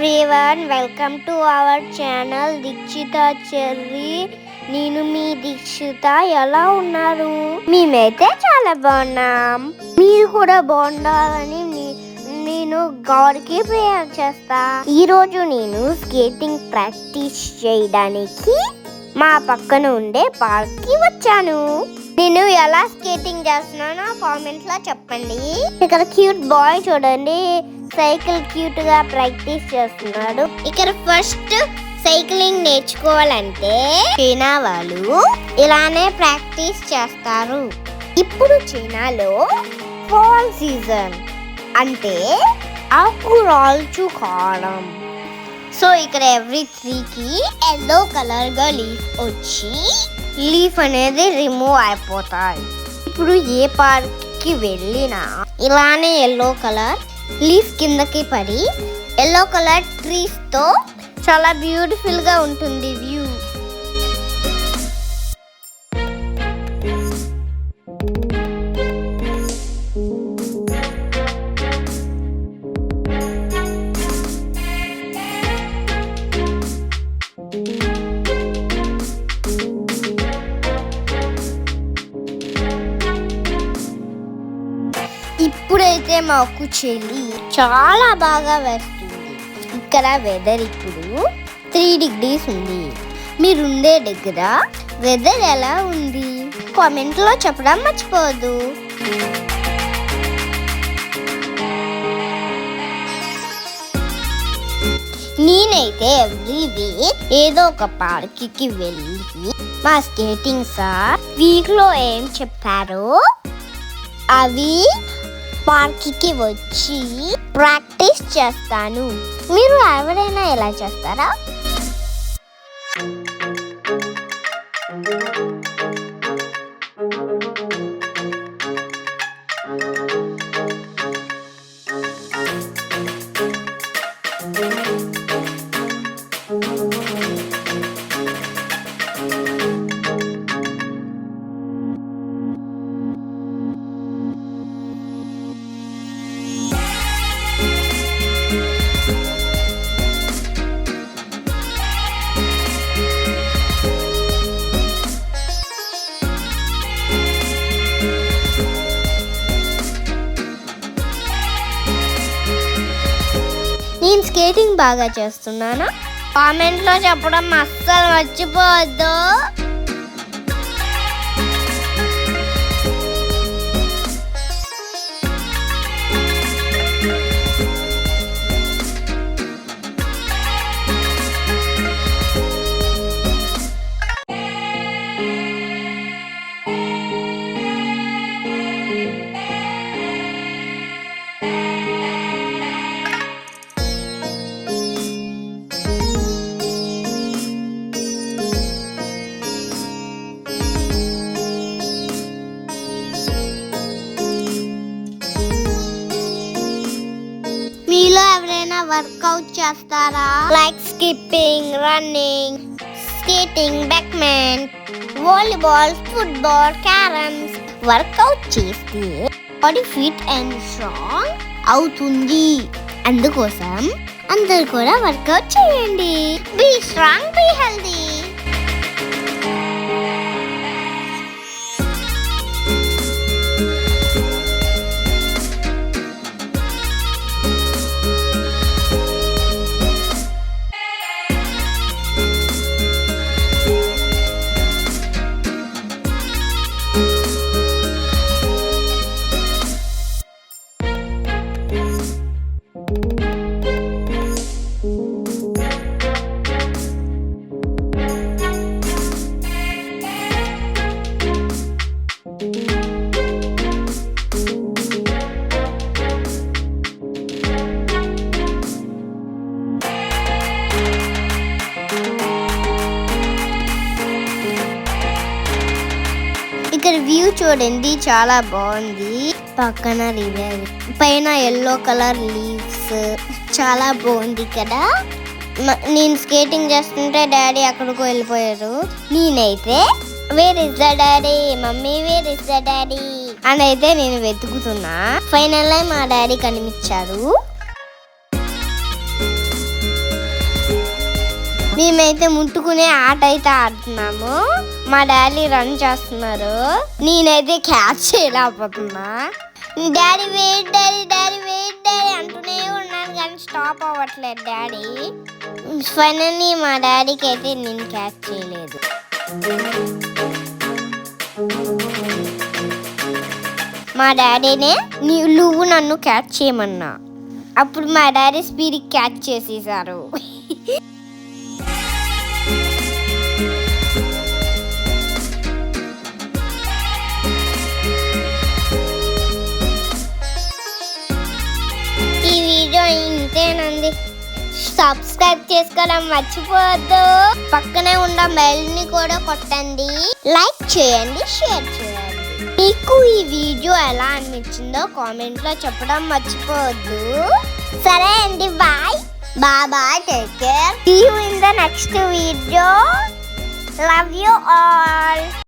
Everyone welcome to our channel Dikshita Cherry నేను మీ దీక్షిత. ఎలా ఉన్నారు? మేమైతే చాలా బాగున్నాం. మీరు కూడా బాగుండాలని నేను గౌడ్కి ప్రేయర్ చేస్తా. ఈరోజు నేను స్కేటింగ్ ప్రాక్టీస్ చేయడానికి మా పక్కన ఉండే పార్క్కి వచ్చాను. నేను ఎలా స్కేటింగ్ చేస్తున్నానో కామెంట్స్లో చెప్పండి. ఇక్కడ క్యూట్ బాయ్ చూడండి. సైకిల్ క్యూట్గా ప్రాక్టీస్ చేస్తున్నాడు. ఇక్కడ ఫస్ట్ సైక్లింగ్ నేర్చుకోవాలంటే చైనా వాళ్ళు ఇలానే ప్రాక్టీస్ చేస్తారు. ఇప్పుడు చైనాలో ఫాల్ సీజన్ అంటే ఆకు రాల్చు కాలం. సో ఇక్కడ ఎవ్రీ త్రీకి ఎల్లో కలర్గా లీఫ్ వచ్చి లీఫ్ అనేది రిమూవ్ అయిపోతాయి. ఇప్పుడు ఏ పార్క్కి వెళ్ళినా ఇలానే ఎల్లో కలర్ లీఫ్ కిందకి పడి ఎల్లో కలర్ ట్రీస్తో చాలా బ్యూటిఫుల్గా ఉంటుంది వ్యూ. అయితే మాకు చలి. చాలా బాగా వేస్తుంది ఇక్కడ వెదర్ ఇప్పుడు త్రీ డిగ్రీస్ ఉంది. మీరుండే దగ్గర వెదర్ ఎలా ఉంది? కామెంట్లో చెప్పడం మర్చిపోదు నేనైతే ఎవ్రీ వీక్ ఏదో ఒక పార్క్కి వెళ్ళి మా స్కేటింగ్ సార్ వీక్లో ఏం చెప్పారో అవి పార్క్కి వచ్చి ప్రాక్టీస్ చేస్తాను. మీరు ఎవరైనా ఎలా చేస్తారా? నేను స్కేటింగ్ బాగా చేస్తున్నానా? కామెంట్లో చెప్పడం అస్సలు మర్చిపోవద్దు. వర్కౌట్ చేస్తారా? లైక్ స్కిప్పింగ్ రన్నింగ్ స్కేటింగ్ బ్యాక్మెన్ వాలీబాల్ ఫుట్బాల్ క్యారమ్స్. వర్కౌట్ చేస్తే బాడీ ఫిట్ అండ్ స్ట్రాంగ్ అవుతుంది. అందుకోసం అందరు కూడా వర్కౌట్ చేయండి. Be strong be healthy Thank you. ఇక్కడ వ్యూ చూడండి చాలా బాగుంది. పక్కన రివర్ పైన ఎల్లో కలర్ లీవ్స్ చాలా బాగుంది కదా. నేను స్కేటింగ్ చేస్తుంటే డాడీ అక్కడికి వెళ్ళిపోయారు. నేనైతే where is the daddy mummy where is the daddy అని అయితే నేను వెతుకుతున్నా. ఫైనల్ మా డాడీ కనిపించారు. మేమైతే ముట్టుకునే ఆట అయితే ఆడుతున్నాము. మా డాడీ రన్ చేస్తున్నారు. నేనైతే catch చేయలేకపోతున్నా. Daddy wait daddy daddy wait daddy అంటూనే ఉన్నాను కానీ స్టాప్ అవ్వట్లేదు డాడీ. ఫైనల్లీ మా డాడీకి అయితే నేను క్యాచ్ చేయలేదు. మా డాడీనే నీ- నువ్వు నన్ను క్యాచ్ చేయమన్నా. అప్పుడు మా డాడీ స్పీడ్ క్యాచ్ చేసేసారు. సబ్స్క్రైబ్ చేసుకోవడం మర్చిపోవద్దు. పక్కనే ఉన్న బెల్ని కూడా కొట్టండి. లైక్ చేయండి షేర్ చేయండి. మీకు ఈ వీడియో ఎలా అనిపించిందో కామెంట్లో చెప్పడం మర్చిపోవద్దు. సరే అండి bye Baba take care see in the next video love you all